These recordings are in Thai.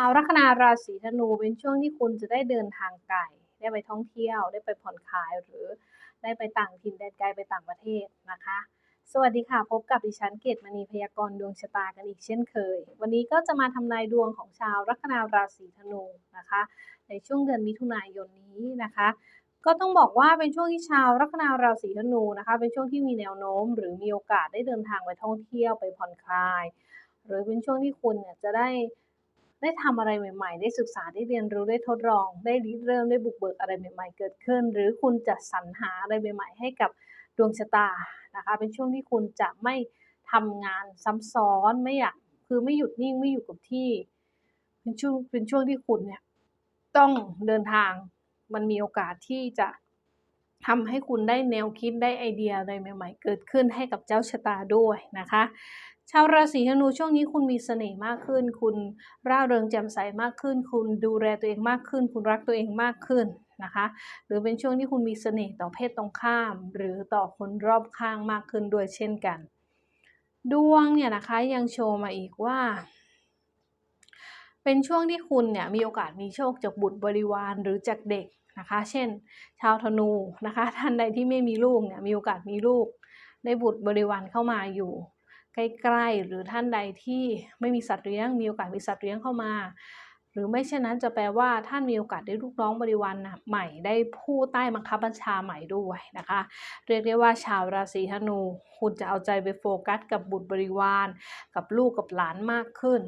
าวลัคนาราศีธนูเป็นช่วงที่คุณจะได้เดินทางไกลได้ไปท่องเที่ยวได้ไปผ่อนคลายหรือได้ไปต่างถิ่นแดนไกลไปต่างประเทศนะคะ สวัสดีค่ะพบกับดิฉันเกตมณีพยากรณ์ดวงชะตากันอีกเช่นเคย วันนี้ก็จะมาทำนายดวงของชาวลัคนาราศีธนูนะคะ ในช่วงเดือนมิถุนายนนี้นะคะ ก็ต้องบอกว่าเป็นช่วงที่ชาวลัคนาราศีธนูนะคะ เป็นช่วงที่มีแนวโน้ม หรือมีโอกาสได้เดินทางไปท่องเที่ยวไปผ่อนคลาย หรือเป็นช่วงที่คุณเนี่ยจะได้ ได้ทำอะไรใหม่ๆ ได้ศึกษาได้เรียนรู้ได้ทดลอง ได้ริเริ่มได้บุกเบิกอะไรใหม่ ๆ เกิดขึ้น หรือคุณจะสรรหาอะไรใหม่ ๆ ให้กับดวงชะตานะคะ เป็นช่วงที่คุณจะไม่ทำงานซ้ำซ้อนไม่อยากคือไม่หยุดนิ่งไม่อยู่กับที่ เป็นช่วงเป็นช่วงที่คุณเนี่ยต้องเดินทางมันมีโอกาสที่จะทำให้คุณได้แนวคิดได้ไอเดียอะไรใหม่ ๆ เกิดขึ้นให้กับเจ้าชะตาด้วยนะคะ ชาวราศีธนูช่วงนี้คุณมีเสน่ห์มากขึ้น คุณร่าเริงแจ่มใสมากขึ้น คุณดูแลตัวเองมากขึ้น คุณรักตัวเองมากขึ้นนะคะ หรือเป็นช่วงที่คุณมีเสน่ห์ต่อเพศตรงข้าม หรือต่อคนรอบข้างมากขึ้นด้วยเช่นกัน ดวงเนี่ยนะคะยังโชว์มาอีกว่า เป็นช่วงที่คุณเนี่ยมีโอกาสมีโชคจากบุตรบริวารหรือจากเด็กนะคะ เช่น ชาวธนูนะคะ ท่านใดที่ไม่มีลูกเนี่ยมีโอกาสมีลูกได้บุตรบริวารเข้ามาอยู่ ใกล้ๆ หรือท่านใดที่ไม่มีสัตว์เลี้ยง มีโอกาสมีสัตว์เลี้ยงเข้ามา หรือไม่เช่นนั้นจะแปลว่าท่านมีโอกาสได้ลูกน้องบริวารใหม่ได้ผู้ใต้บังคับบัญชาใหม่ด้วยนะคะ เรียกได้ว่าชาวราศีธนู คุณจะเอาใจไปโฟกัสกับบุตรบริวาร กับลูกกับหลานมากขึ้น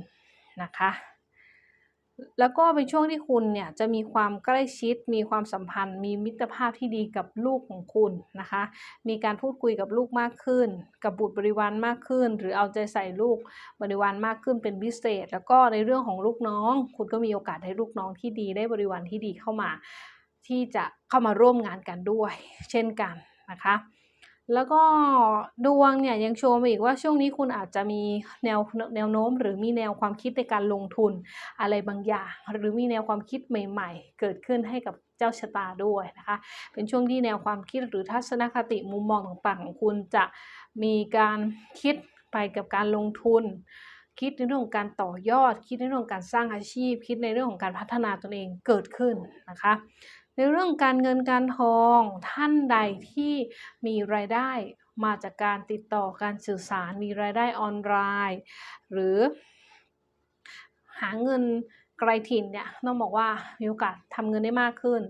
นะคะ แล้วก็เป็นช่วงที่คุณเนี่ยจะมีความใกล้ชิด มีความสัมพันธ์ มีมิตรภาพที่ดีกับลูกของคุณนะคะ มีการพูดคุยกับลูกมากขึ้น กับบุตรบริวารมากขึ้น หรือเอาใจใส่ลูกบริวารมากขึ้นเป็นพิเศษ แล้วก็ในเรื่องของลูกน้อง คุณก็มีโอกาสให้ลูกน้องที่ดีได้บริวารที่ดีเข้ามา ที่จะเข้ามาร่วมงานกันด้วย เช่นกันนะคะ แล้วก็ดวงเนี่ยยังโชว์มาอีกว่าช่วงนี้คุณอาจจะมีแนวแนวโน้ม หรือมีแนวความคิดในการลงทุนอะไรบางอย่าง หรือมีแนวความคิดใหม่ ๆ เกิดขึ้นให้กับเจ้าชะตาด้วยนะคะ เป็นช่วงที่แนวความคิดหรือทัศนคติมุมมองต่างๆของคุณจะมีการคิดไปกับการลงทุน คิดในเรื่องของการต่อยอด คิดในเรื่องของการสร้างอาชีพ คิดในเรื่องของการพัฒนาตนเองเกิดขึ้นนะคะ ในเรื่องการเงินการทองท่านใดที่มีรายได้มาจากการติดต่อการสื่อสารมีรายได้ออนไลน์ หรือหาเงิน ไกลถิ่นเนี่ยต้องบอกว่ามีโอกาสทำเงินได้มากขึ้น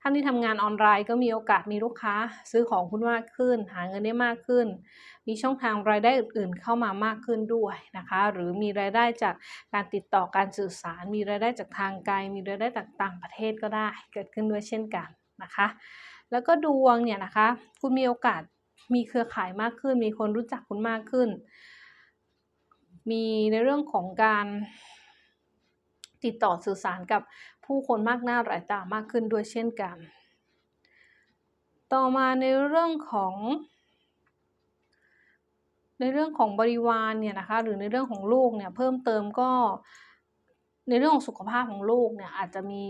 ท่านที่ทำงานออนไลน์ก็มีโอกาสมีลูกค้าซื้อของคุณมากขึ้น หาเงินได้มากขึ้น มีช่องทางรายได้อื่นๆ เข้ามามากขึ้นด้วยนะคะ หรือมีรายได้จากการติดต่อการสื่อสาร มีรายได้จากทางไกล มีรายได้จากต่างประเทศก็ได้ เกิดขึ้นด้วยเช่นกันนะคะ แล้วก็ดวงเนี่ยนะคะ คุณมีโอกาสมีเครือข่ายมากขึ้น มีคนรู้จักคุณมากขึ้น มีในเรื่องของการ ติดต่อสื่อสารกับผู้คนมากหน้าหลายตามากขึ้นด้วยเช่นกัน ต่อมาในเรื่องของ ในเรื่องของบริวารเนี่ยนะคะหรือในเรื่องของลูกเนี่ยเพิ่มเติมก็ในเรื่องของสุขภาพของลูกเนี่ยอาจจะมี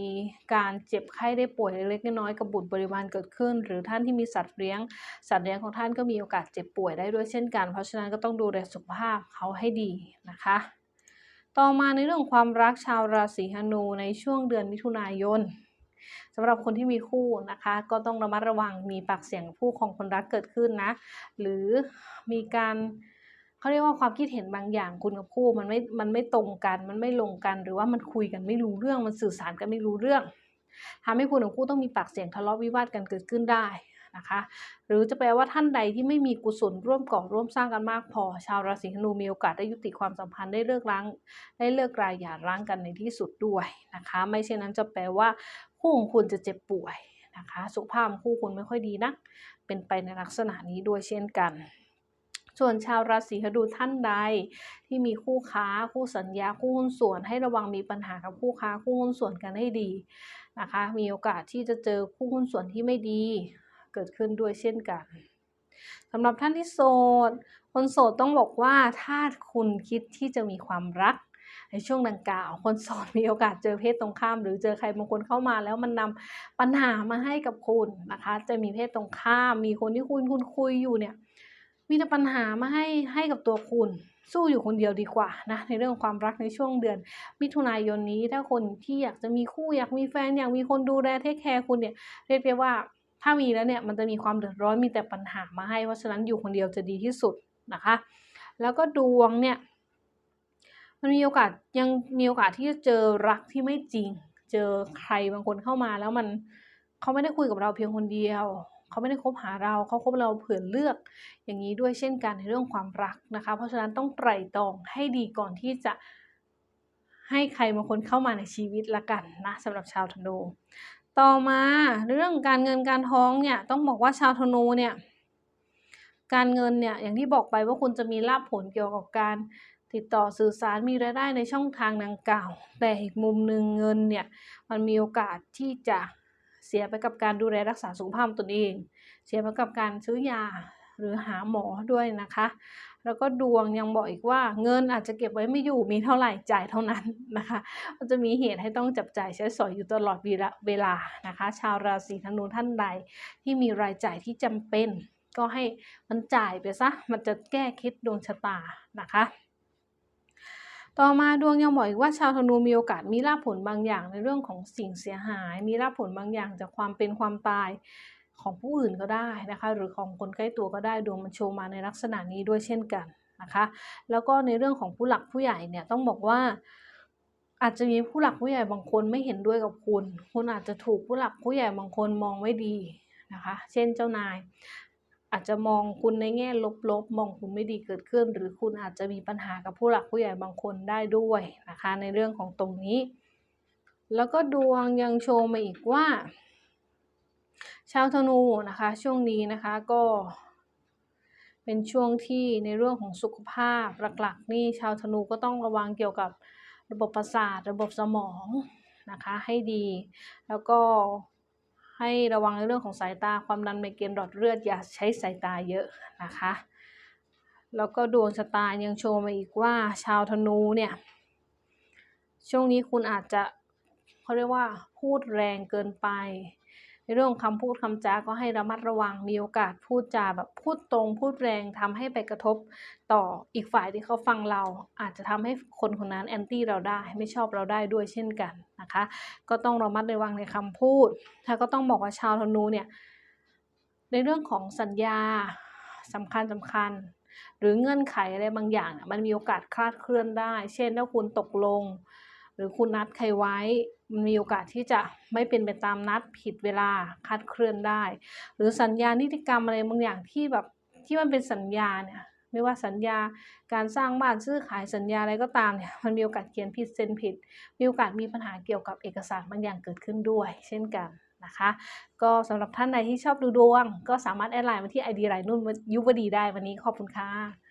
การเจ็บไข้ได้ป่วยเล็กๆน้อยๆกับบุตรบริวารเกิดขึ้น หรือท่านที่มีสัตว์เลี้ยง สัตว์เลี้ยงของท่านก็มีโอกาสเจ็บป่วยได้ด้วยเช่นกัน เพราะฉะนั้นก็ต้องดูแลสุขภาพเขาให้ดีนะคะ ต่อมาในเรื่องความรักชาวราศีธนูในช่วงเดือนมิถุนายนสำหรับคนที่มีคู่นะคะ ก็ต้องระมัดระวังมีปากเสียงผู้ของคนรักเกิดขึ้นนะ หรือมีการเขาเรียกว่าความคิดเห็นบางอย่างคุณกับคู่มันไม่มันไม่ตรงกัน มันไม่ลงกัน หรือว่ามันคุยกันไม่รู้เรื่องมันสื่อสารกันไม่รู้เรื่องทำให้คุณกับคู่ต้องมีปากเสียงทะเลาะวิวาทกันเกิดขึ้นได้ นะคะ หรือจะแปลว่าท่านใดที่ไม่มีกุศลร่วมก่อร่วมสร้างกันมากพอ ชาวราศีธนูมีโอกาสได้ยุติความสัมพันธ์ได้เลิกร้างได้เลิกรายอย่าร้างกันในที่สุดด้วยนะคะ ไม่เช่นนั้นจะแปลว่าคู่ของคุณจะเจ็บป่วยนะคะสุขภาพคู่คุณไม่ค่อยดีนัก เป็นไปในลักษณะนี้ด้วยเช่นกันส่วนชาวราศีธนูท่านใดที่มีคู่ค้าคู่สัญญาคู่หุ้นส่วน ให้ระวังมีปัญหากับคู่ค้าคู่หุ้นส่วนกันให้ดีนะคะ มีโอกาสที่จะเจอคู่หุ้นส่วนที่ไม่ดี เกิดขึ้นด้วยเช่นกันสำหรับท่านที่โสด คนโสดต้องบอกว่าถ้าคุณคิดที่จะมีความรักในช่วงดังกล่าว คนโสดมีโอกาสเจอเพศตรงข้าม หรือเจอใครบางคนเข้ามาแล้วมันนำปัญหามาให้กับคุณนะคะ จะมีเพศตรงข้าม มีคนที่คุณคุณคุยอยู่เนี่ย มีแต่ปัญหามาให้ให้กับตัวคุณ สู้อยู่คนเดียวดีกว่านะในเรื่องความรักในช่วงเดือน มิถุนายนนี้ถ้าคนที่อยากจะมีคู่อยากมีแฟนอยากมีคนดูแลเทคแคร์คุณเนี่ยเรียกได้ว่า ถ้ามีแล้วเนี่ยมันจะมีความเดือดร้อนมีแต่ปัญหามาให้ เพราะฉะนั้นอยู่คนเดียวจะดีที่สุดนะคะ แล้วก็ดวงเนี่ยมันมีโอกาสยังมีโอกาสที่จะเจอรักที่ไม่จริง เจอใครบางคนเข้ามาแล้วมันเขาไม่ได้คุยกับเราเพียงคนเดียวเขาไม่ได้คบหาเราเขาคบเราเผื่อเลือก อย่างนี้ด้วยเช่นกันในเรื่องความรักนะคะ เพราะฉะนั้นต้องไตร่ตรองให้ดีก่อนที่จะให้ใครบางคนเข้ามาในชีวิตละกันนะสำหรับชาวธนู ต่อมาเรื่องการเงินการท้องเนี่ยต้องบอกว่าชาวธนูเนี่ยการเงินเนี่ยอย่างที่บอกไปว่าคุณจะมีลาภผลเกี่ยวกับการติดต่อสื่อสารมีรายได้ในช่องทางดังกล่าว แต่อีกมุมหนึ่งเงินเนี่ยมันมีโอกาสที่จะเสียไปกับการดูแลรักษาสุขภาพตนเอง เสียไปกับการซื้อยา หรือหาหมอด้วยนะคะ แล้วก็ดวงยังบอกอีกว่าเงินอาจจะเก็บไว้ไม่อยู่มีเท่าไหร่จ่ายเท่านั้นนะคะ มันจะมีเหตุให้ต้องจับจ่ายใช้สอยอยู่ตลอดเวลานะคะ ชาวราศีธนูท่านใดที่มีรายจ่ายที่จำเป็นก็ให้มันจ่ายไปซะ มันจะแก้คิดดวงชะตานะคะ ต่อมาดวงยังบอกอีกว่าชาวธนูมีโอกาสมีลาภผลบางอย่างในเรื่องของสิ่งเสียหาย มีลาภผลบางอย่างจากความเป็นความตาย ของผู้อื่นก็ได้นะคะหรือของคนใกล้ตัวก็ได้ดวงมันโชว์มาในลักษณะนี้ด้วยเช่นกันนะคะแล้วก็ในเรื่องของผู้หลักผู้ใหญ่เนี่ยต้องบอกว่า อาจจะมีผู้หลักผู้ใหญ่บางคนไม่เห็นด้วยกับคุณ คุณอาจจะถูกผู้หลักผู้ใหญ่บางคนมองไม่ดีนะคะเช่นเจ้านาย อาจจะมองคุณในแง่ลบๆ มองคุณไม่ดีเกิดขึ้น หรือคุณอาจจะมีปัญหากับผู้หลักผู้ใหญ่บางคนได้ด้วยนะคะในเรื่องของตรงนี้ แล้วก็ดวงยังโชว์มาอีกว่า ชาวธนูนะคะช่วงนี้นะคะก็เป็นช่วงที่ในเรื่องของสุขภาพหลักๆนี่ชาวธนูก็ต้องระวังเกี่ยวกับระบบประสาทระบบสมองนะคะให้ดี แล้วก็ให้ระวังในเรื่องของสายตาความดันไมเกรนหลอดเลือดอย่าใช้สายตาเยอะนะคะ แล้วก็ดวงชะตายังโชว์มาอีกว่าชาวธนูเนี่ยช่วงนี้คุณอาจจะเขาเรียกว่าพูดแรงเกินไป ในเรื่องคำพูดคำจาก็ให้ระมัดระวังมีโอกาสพูดจาแบบพูดตรง พูดแรงทำให้ไปกระทบต่ออีกฝ่ายที่เขาฟังเรา อาจจะทำให้คนคนนั้นแอนตี้เราได้ไม่ชอบเราได้ด้วยเช่นกันนะคะ ก็ต้องระมัดระวังในคำพูดถ้าก็ต้องบอกว่าชาวธนูเนี่ยในเรื่องของสัญญาสำคัญสำคัญ หรือเงื่อนไขอะไรบางอย่าง มันมีโอกาสคลาดเคลื่อนได้ เช่นถ้าคุณตกลง หรือคุณนัดใครไว้มันมีโอกาสที่จะไม่เป็นไปตามนัดผิดเวลาคาดเคลื่อนได้ หรือสัญญานิติกรรมอะไรบางอย่างที่แบบที่มันเป็นสัญญาเนี่ยไม่ว่าสัญญาการสร้างบ้านซื้อขายสัญญาอะไรก็ตามเนี่ยมันมีโอกาสเขียนผิดเซ็นผิด มีโอกาสมีปัญหาเกี่ยวกับเอกสารบางอย่างเกิดขึ้นด้วย เช่นกันนะคะ ก็สำหรับท่านใดที่ชอบดูดวง ก็สามารถแอดไลน์มาที่ ID ไรนุ่นยุวดีได้วันนี้ขอบคุณค่ะ